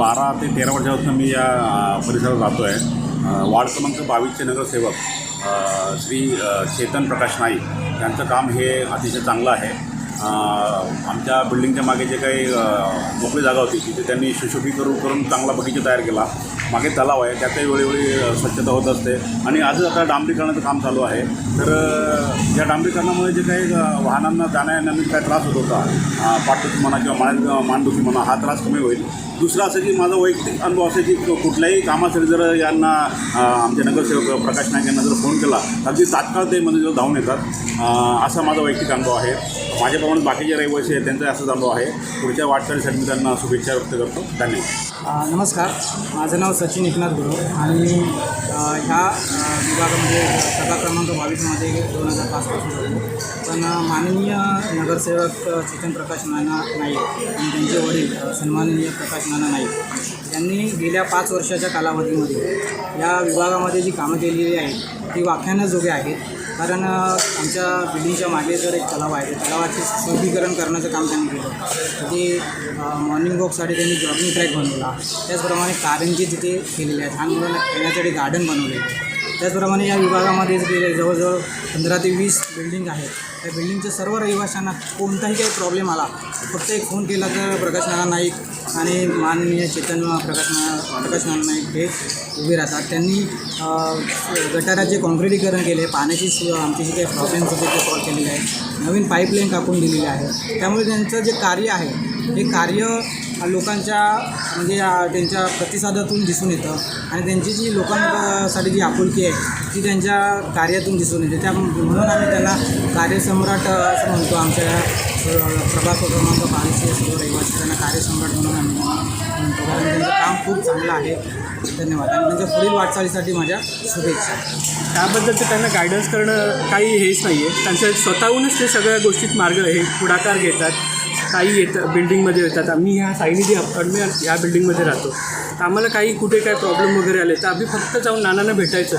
बारा ते तेरा वर्षापासून मी या परिसरात राहतो आहे वार्ड क्रमांक बावीसचे नगरसेवक श्री चेतन प्रकाश नाईक यांचं काम हे अतिशय चांगलं आहे. आमच्या बिल्डिंगच्या मागे जे काही मोकळी जागा होती तिथे त्यांनी सुशोभीकरण करून चांगला बगीचा तयार केला. मागे तलाव आहे त्यातही वेळोवेळी स्वच्छता होत असते. आणि आजच आता डांबरीकरणाचं काम चालू आहे. तर या डांबरीकरणामुळे जे काही वाहनांना जाण्या येण्यामध्ये काय त्रास होत होता पाठदुखी म्हणा किंवा मान मानदुखी म्हणा हा त्रास कमी होईल. दुसरं असं की माझा वैयक्तिक अनुभव असं की कुठल्याही कामासाठी जर यांना आमचे नगरसेवक प्रकाश नाईक यांना जर फोन केला तर अगदी तात्काळ ते मध्ये धावून येतात. असा माझा वैयक्तिक अनुभव आहे. माझ्याप्रमाणे बाकीचे रहिवासी आहेत त्यांचा असाच अनुभव आहे. पुढच्या वाटचालीसाठी मी त्यांना शुभेच्छा व्यक्त करतो. धन्यवाद. नमस्कार. माझं नाव सचिन एकनाथ गुरु आणि मी ह्या विभागामध्ये सभा क्रमांक बावीसमध्ये दोन हजार पाचपासून होतो पण माननीय नगरसेवक चेतन प्रकाश नाना नाईक आणि त्यांचे वडील सन्माननीय प्रकाश नाना नाईक यांनी गेल्या पाच वर्षाच्या कालावधीमध्ये या विभागामध्ये जी कामं केलेली आहेत ती वाख्यानाजोगे आहेत. कारण आमच्या बिल्डिंगच्या मागे जर एक तलाव आहे त्या तलावाचे शुद्धीकरण करण्याचं काम त्यांनी केलं. तिथे मॉर्निंग वॉकसाठी त्यांनी जॉगिंग ट्रॅक बनवला. त्याचप्रमाणे कारंजी तिथे केलेले आहेत लहान मुलांना खेळण्यासाठी गार्डन बनवले आहे. त्याचप्रमाणे या विभागामध्येच गेले जवळजवळ पंधरा ते वीस बिल्डिंग आहेत. त्या बिल्डिंगच्या सर्व रहिवाशांना कोणताही काही प्रॉब्लेम आला फक्त एक फोन केला तर प्रकाश नाना नाईक आणि माननीय चेतन प्रकाश ना प्रकाश नाना नाईक हे उभे राहतात. त्यांनी गटाराचे काँक्रिटीकरण केले पाण्याची आमची आमचे जे काही प्रॉब्लेम्स होते ते सॉल्व केलेले आहे नवीन पाईपलाईन टाकून दिलेली आहे. त्यामुळे त्यांचं जे कार्य आहे हे कार्य लोकांच्या म्हणजे त्यांच्या प्रतिसादातून दिसून येतं. आणि त्यांची जी लोकांसाठी जी आपुलकी आहे ती त्यांच्या कार्यातून दिसून येते. त्या म्हणून आम्ही त्यांना कार्यसम्राट असं म्हणतो. आमच्या प्रभाग क्रमांक बावीसचे सर्व रहिवासी त्यांना कार्यसम्राट म्हणून आम्ही म्हणतो. कारण त्यांचं काम खूप चांगलं आहे. धन्यवाद. आणि त्यांच्या पुढील वाटचालीसाठी माझ्या शुभेच्छा. त्याबद्दलचं त्यांना गायडन्स करणं काही हेच नाही आहे त्यांचं स्वतःहूनच ते सगळ्या गोष्टीत मार्ग हे पुढाकार घेतात. काही येतं बिल्डिंगमध्ये येतात. आम्ही ह्या साईनी अपार्टमेंट ह्या बिल्डिंगमध्ये राहतो. तर आम्हाला काही कुठे काय प्रॉब्लेम वगैरे आले तर आम्ही फक्त जाऊन नानांना भेटायचं.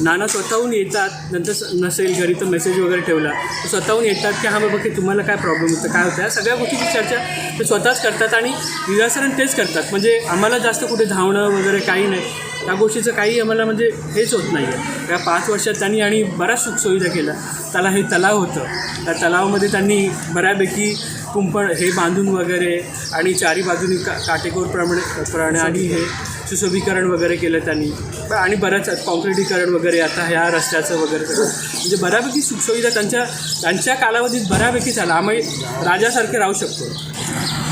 नाना स्वतःहून येतात. नंतर स- नसेल घरी तर मेसेज वगैरे ठेवला. तर स्वतःहून येतात की हां बाबा की तुम्हाला काय प्रॉब्लेम होतं? काय होतं? या सगळ्या गोष्टीची चर्चा ते स्वतःच करतात आणि निरासरण तेच करतात. म्हणजे आम्हाला जास्त कुठे धावणं वगैरे काही नाही. त्या गोष्टीचं काही आम्हाला म्हणजे हेच होत नाही आहे त्या पाच वर्षात त्यांनी आणि बऱ्याच सुखसुविधा केल्या. त्याला हे तलाव होतं. त्या तलावामध्ये त्यांनी बऱ्यापैकी कुंपण हे बांधून वगैरे आणि चारी बाजूनी का काटेकोरप्रमाणे प्रमाणे हे सुशोभीकरण वगैरे केलं त्यांनी. आणि बऱ्याच काँक्रिटीकरण वगैरे आता ह्या रस्त्याचं वगैरे म्हणजे बऱ्यापैकी सुखसुविधा त्यांच्या त्यांच्या कालावधीत बऱ्यापैकी झाला. आम्ही राजासारखे राहू शकतो.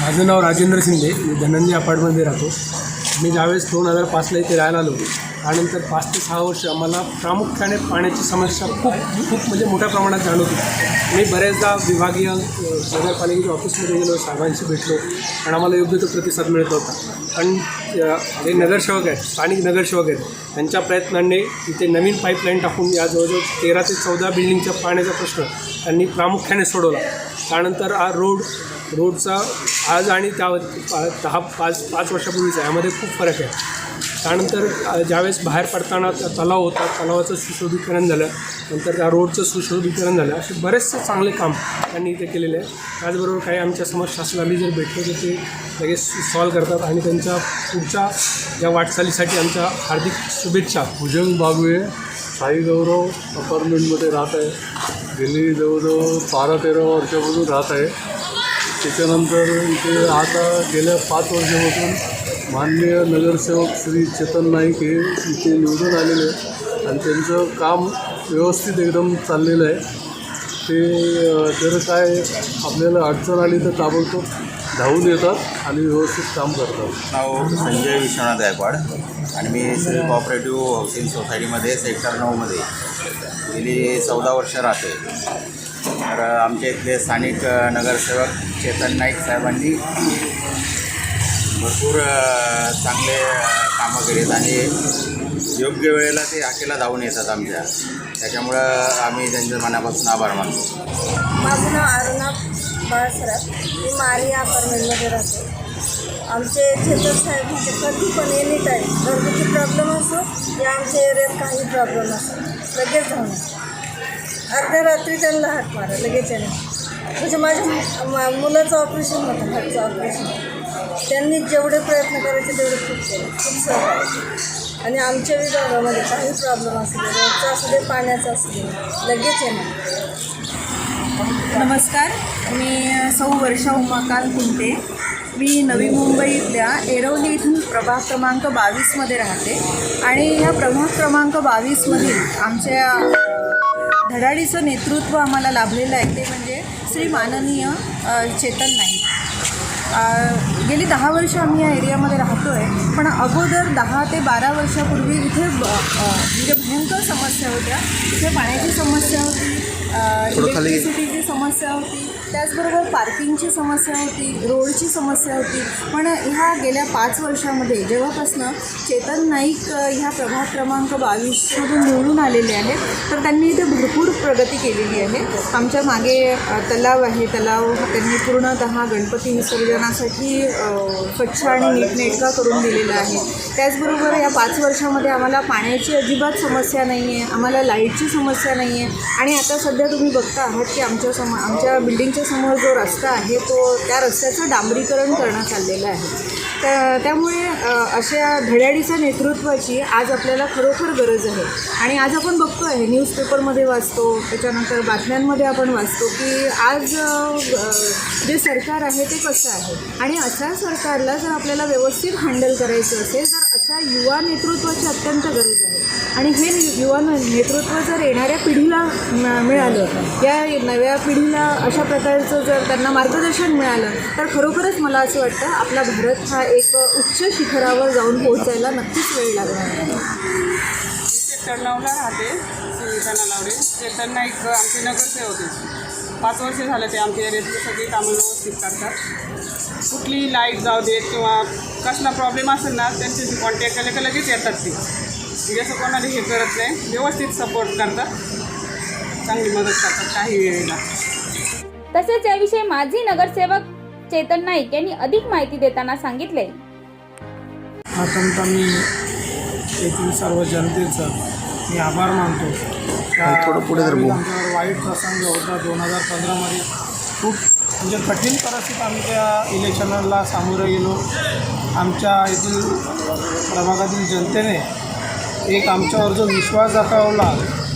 माझं नाव राजेंद्र शिंदे. मी धनंजय अपार्टमेंटमध्ये राहतो. मी ज्यावेळेस दोन हजार पाचला इथे राहायला आलो त्यानंतर पाच ते सहा वर्ष आम्हाला प्रामुख्याने पाण्याची समस्या खूप खूप म्हणजे मोठ्या प्रमाणात जाणवत होती. मी बऱ्याचदा विभागीय नगरपालिकेच्या ऑफिसमध्ये गेलो साहेबांशी भेटलो आणि आम्हाला योग्य तो प्रतिसाद मिळत होता. पण जे नगरसेवक आहेत स्थानिक नगरसेवक आहेत त्यांच्या प्रयत्नांनी इथे नवीन पाईपलाईन टाकून या जवळजवळ तेरा ते चौदा बिल्डिंगच्या पाण्याचा प्रश्न त्यांनी प्रामुख्याने सोडवला. त्यानंतर हा रोड रोडचा आज आणि त्या पा- दहा पाच पाच वर्षापूर्वीचा यामध्ये खूप फरक आहे. त्यानंतर ज्यावेळेस बाहेर पडताना त्या तलाव होता तलावाचं सुशोभीकरण झालं. नंतर त्या रोडचं सुशोभीकरण झालं. असे बरेचसे चांगले काम त्यांनी इथे केलेले आहे त्याचबरोबर काही आमच्यासमोर जर भेटले तर ते लगेच सॉल्व करतात आणि त्यांच्या पुढच्या या वाटचालीसाठी आमच्या हार्दिक शुभेच्छा. भुजंग बागवे साई गौरव अपार्टमेंटमध्ये राहत आहे. गेली जवळजवळ बारा तेरा वर्षापासून राहत आहे. त्याच्यानंतर इथे आता गेल्या पाच वर्षापासून माननीय नगरसेवक श्री चेतन नाईक हे इथे निवडून आलेले आहे आणि त्यांचं काम व्यवस्थित एकदम चाललेलं आहे. ते जर काय आपल्याला अडचण आली तर ताबडतोब धावून येतात आणि व्यवस्थित काम करतात. नाव संजय विश्वनाथ गायकवाड आणि मी श्री कॉपरेटिव्ह हाऊसिंग सोसायटीमध्ये सेक्टर नऊमध्ये गेली चौदा वर्ष राहते. तर आमच्या इथले स्थानिक नगरसेवक चेतन नाईक साहेबांनी भरपूर चांगले कामं करीत आणि योग्य वेळेला ते हाकेला धावून येतात आमच्या. त्याच्यामुळं आम्ही त्यांच्या मनापासून आभार मानतो. माझं नाव अरुणा बाळसराफ मी मारी अपार्टमेंटमध्ये राहते. आमचे चेतन साहेब म्हणजे कधी पण एनी टाईम घरगुती प्रॉब्लेम असो या आमच्या एरियात काही प्रॉब्लेम असो लगेच जाऊन अर्ध्या रात्री त्यांना हात मारा लगेच येणार. म्हणजे माझ्या मुलाचं ऑपरेशन होतं हातचं ऑपरेशन त्यांनी जेवढे प्रयत्न करायचे तेवढे खूप केले. खूप सहकार्य आणि आमच्या विभागामध्ये काही प्रॉब्लेम असू दे रोडचा असू दे पाण्याचा असू दे लगेच येणार. नमस्कार. मी सौ वर्षा उमाकाल कुंटे. मी नवी मुंबईतल्या एरवली इथून प्रभाग क्रमांक बावीसमध्ये राहते. आणि या प्रभाग क्रमांक बावीसमधील आमच्या धडाडीचं नेतृत्व आम्हाला लाभलेलं आहे ते म्हणजे श्री माननीय चेतन नाईक. गेली दहा वर्ष आम्ही या एरियामध्ये राहतो आहे पण अगोदर दहा ते बारा वर्षापूर्वी इथे म्हणजे भयंकर समस्या होत्या. इथे पाण्याची समस्या होती इलेक्ट्रिसिटीची समस्या होती त्याचबरोबर पार्किंगची समस्या होती रोडची समस्या होती. पण ह्या गेल्या पाच वर्षामध्ये जेव्हापासनं चेतन नाईक ह्या प्रभाग क्रमांक बावीसमधून निवडून आलेले आहेत तर त्यांनी इथे भरपूर प्रगती केलेली आहे. आमच्या मागे तलाव आहे तलाव त्यांनी पूर्णतः गणपती विसर्जनासाठी स्वच्छ आणि नीटनेटका करून दिलेला आहे. त्याचबरोबर या पाच वर्षामध्ये आम्हाला पाण्याची अजिबात समस्या नाही आहे आम्हाला लाईटची समस्या नाही आहे आणि आता सध्या तुम्ही बघता आहात की आमच्या सम आमच्या बिल्डिंगच्या समोर जो रस्ता आहे तो त्या रस्त्याचं डांबरीकरण करण्यात आलेलं आहे. त्या त्यामुळे अशा धड्याडीच्या नेतृत्वाची आज आपल्याला खरोखर गरज आहे. आणि आज आपण बघतो आहे न्यूजपेपरमध्ये वाचतो त्याच्यानंतर बातम्यांमध्ये आपण वाचतो की आज जे सरकार आहे ते कसं आहे? आणि अशा सरकारला जर आपल्याला व्यवस्थित हँडल करायचं असेल तर अशा युवा नेतृत्वाची अत्यंत गरज आहे. आणि हे युवा नेतृत्व जर येणाऱ्या पिढीला मिळालं या नव्या पिढीला अशा प्रकारचं जर त्यांना मार्गदर्शन मिळालं तर खरोखरच मला असं वाटतं आपला भारत हा एक उच्च शिखरावर जाऊन पोहोचायला नक्कीच वेळ लागणार. आहे सेक्टर राहते सुनीता नलावडे. चेतन नाईक आमचे नगरसेवक आहेत. पाच वर्ष झाले ते आमच्या एरियातले सगळी कामं व्यवस्थित करतात. कुठली लाइट जाऊ देत किंवा कसला प्रॉब्लेम असेल ना त्यांच्याशी कॉन्टॅक्ट केले की लगेच येतात ते. म्हणजे असं कोणाला हे करत नाही. व्यवस्थित सपोर्ट करतात. चांगली मदत करतात काही वेळेला तसेच याविषयी माजी नगरसेवक चेतन नाईक यांनी अधिक माहिती देताना सांगितले. प्रथमतः मी येथील सर्व जनतेचं मी आभार मानतो. थोडं पुढे आमच्यावर वाईट प्रसंग होता दोन हजार पंधरामध्ये. खूप म्हणजे कठीण परिस्थितीत आम्ही त्या इलेक्शनला सामोरं गेलो. आमच्या येथील प्रभागातील जनतेने एक आमच्यावर जो विश्वास दाखवला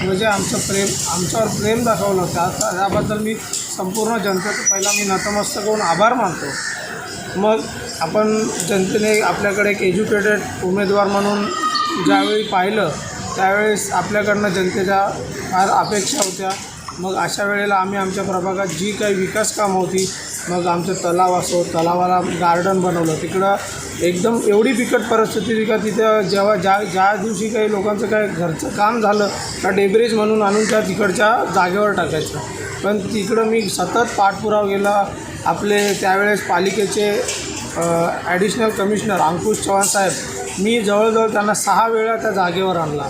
म्हणजे आमचं प्रेम आमच्यावर प्रेम दाखवलं त्या त्याबद्दल मी संपूर्ण जनतेचं पहिला मी नतमस्तक होऊन आभार मानतो. मग आपण जनतेने आपल्याकडे एक एज्युकेटेड उमेदवार म्हणून ज्यावेळी पाहिलं त्यावेळेस आपल्याकडनं जनतेच्या फार अपेक्षा होत्या. मग अशा वेळेला आम्ही आमच्या प्रभागात जी काही विकास कामं होती मग आमचं तलाव असो तलावाला गार्डन बनवलं. तिकडं एकदम एवढी बिकट परिस्थिती का तिथं जेव्हा ज्या ज्या दिवशी काही लोकांचं काय घरचं काम झालं का डेब्रेज म्हणून आणून त्या तिकडच्या जागेवर टाकायचं. पण तिकडं मी सतत पाठपुरावा गेला आपले त्यावेळेस पालिकेचे ॲडिशनल कमिशनर अंकुश चव्हाण साहेब मी जवळजवळ त्यांना सहा वेळा त्या जागेवर आणला.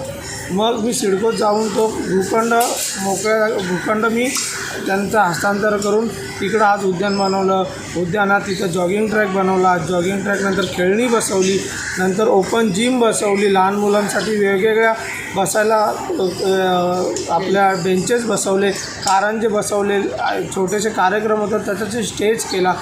मग मी सिडकोत जाऊन तो भूखंड मोकळ्या भूखंड मी त्यांचं हस्तांतर करून तिकडं आज उद्यान बनवलं. उद्यानात तिथं जॉगिंग ट्रॅक बनवला. जॉगिंग ट्रॅकनंतर खेळणी बसवली. नंतर ओपन जिम बसवली. लहान मुलांसाठी वेगवेगळ्या बसायला आपल्या बेंचेस बसवले. कारंजे बसवले. छोटेसे कार्यक्रम होतात. त्याच्याचे स्टेज केला.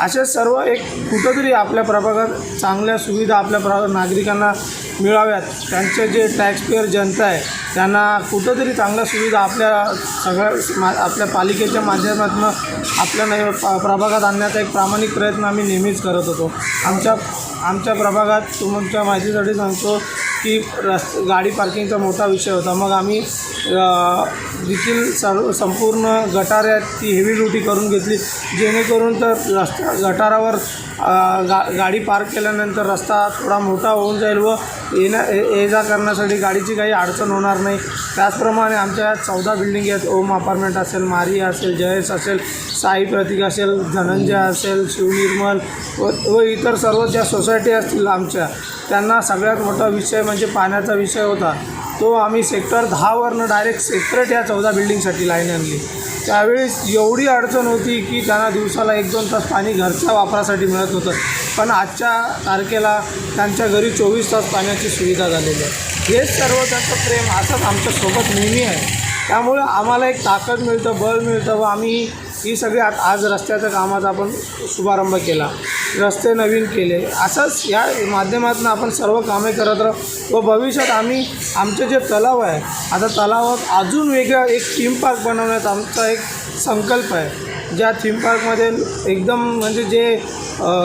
अशा सर्व एक कुठंतरी आपल्या प्रभागात चांगल्या सुविधा आपल्या प्र नागरिकांना मिळाव्यात. त्यांचे जे टॅक्सपेअर जनता आहे त्यांना कुठंतरी चांगल्या सुविधा आपल्या सगळ्या मा आपल्या पालिकेच्या माध्यमातून आपल्या नव प्रभागात आणण्याचा एक प्रामाणिक प्रयत्न आम्ही नेहमीच करत होतो. आमच्या आमच्या प्रभागात तुमच्या माहितीसाठी सांगतो की रस् गाडी पार्किंगचा मोठा विषय होता. मग आम्ही देखील सर्व संपूर्ण गटार ती हेवी ड्युटी करून घेतली. जेणेकरून तर रस्ता गटारावर गा गाडी पार्क केल्यानंतर रस्ता थोडा मोठा होऊन जाईल व येण्या ये ये जा करण्यासाठी गाडीची काही अडचण होणार नाही. त्याचप्रमाणे आमच्या चौदा बिल्डिंग आहेत. ओम अपार्टमेंट असेल मारी असेल जयेश असेल साई प्रतीक असेल धनंजय असेल शिवनिर्मल व व इतर सर्व ज्या सोसायटी असतील आमच्या त्यांना सगळ्यात मोठा विषय म्हणजे पाण्याचा विषय होता. तो आम्ही सेक्टर दहावरनं डायरेक्ट सेपरेट या चौदा बिल्डिंगसाठी लाईन आणली. त्यावेळेस एवढी अडचण होती की त्यांना दिवसाला एक दोन तास पाणी घरच्या वापरासाठी मिळत होतं पण आजच्या तारखेला त्यांच्या घरी चोवीस तास पाण्याची सुविधा झालेली आहे. हेच सर्व त्यांचं प्रेम असंच आमच्यासोबत नेहमी आहे. त्यामुळे आम्हाला एक ताकद मिळतं बळ मिळतं व आम्ही ही सगळी आज आज रस्त्याच्या कामाचा आपण शुभारंभ केला. रस्ते नवीन केले. असंच या माध्यमातून आपण सर्व कामे करत राहू व भविष्यात आम्ही आमचे जे तलाव आहे आता तलावात अजून वेगळा एक थीम पार्क बनवण्यात आमचा एक संकल्प आहे. ज्या थीम पार्कमध्ये एकदम म्हणजे जे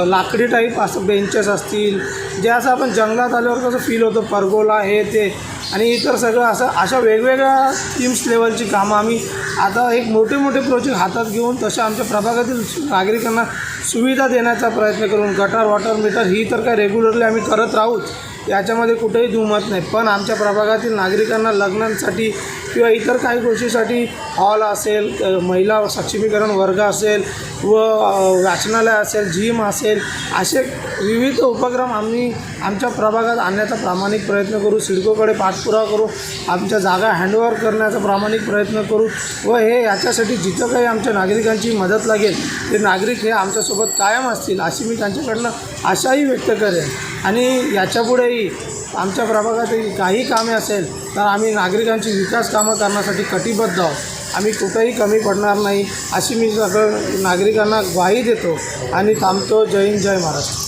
लाकडी टाईप असं बेंचेस असतील जे असं आपण जंगलात आल्यावर कसं फील होतं परगोला हे ते. आणि इतर सगळं असं अशा वेगवेगळ्या थीम्स लेवलची कामं आम्ही आता एक मोठे मोठे प्रोजेक्ट हातात घेऊन तशा आमच्या प्रभागातील नागरिकांना सुविधा देण्याचा प्रयत्न करून गटार वॉटर मीटर ही तर काय रेग्युलरली आम्ही करत राहूच. याच्यामध्ये कुठेही दुमत नाही. पण आमच्या प्रभागातील नागरिकांना लग्नांसाठी किंवा इतर काही गोष्टीसाठी हॉल असेल महिला सक्षमीकरण वर्ग असेल व वाचनालय असेल जिम असेल असे विविध उपक्रम आम्ही आमच्या प्रभागात आणण्याचा प्रामाणिक प्रयत्न करू सिडकोकडे पाठपुरावा करू आमच्या जागा हँडओव्हर करण्याचा प्रामाणिक प्रयत्न करू व हे याच्यासाठी जिथं काही आमच्या नागरिकांची मदत लागेल ते नागरिक हे आमच्यासोबत कायम असतील अशी मी त्यांच्याकडनं आशाही व्यक्त करेन. आणि याच्यापुढेही आमच्या प्रभागातील काही कामे असेल तर आम्ही नागरिकांची विकास कामं करण्यासाठी कटिबद्ध आहोत. आम्ही कुठेही कमी पडणार नाही अशी मी सगळं नागरिकांना ग्वाही देतो आणि थांबतो. जय हिंद जय महाराष्ट्र.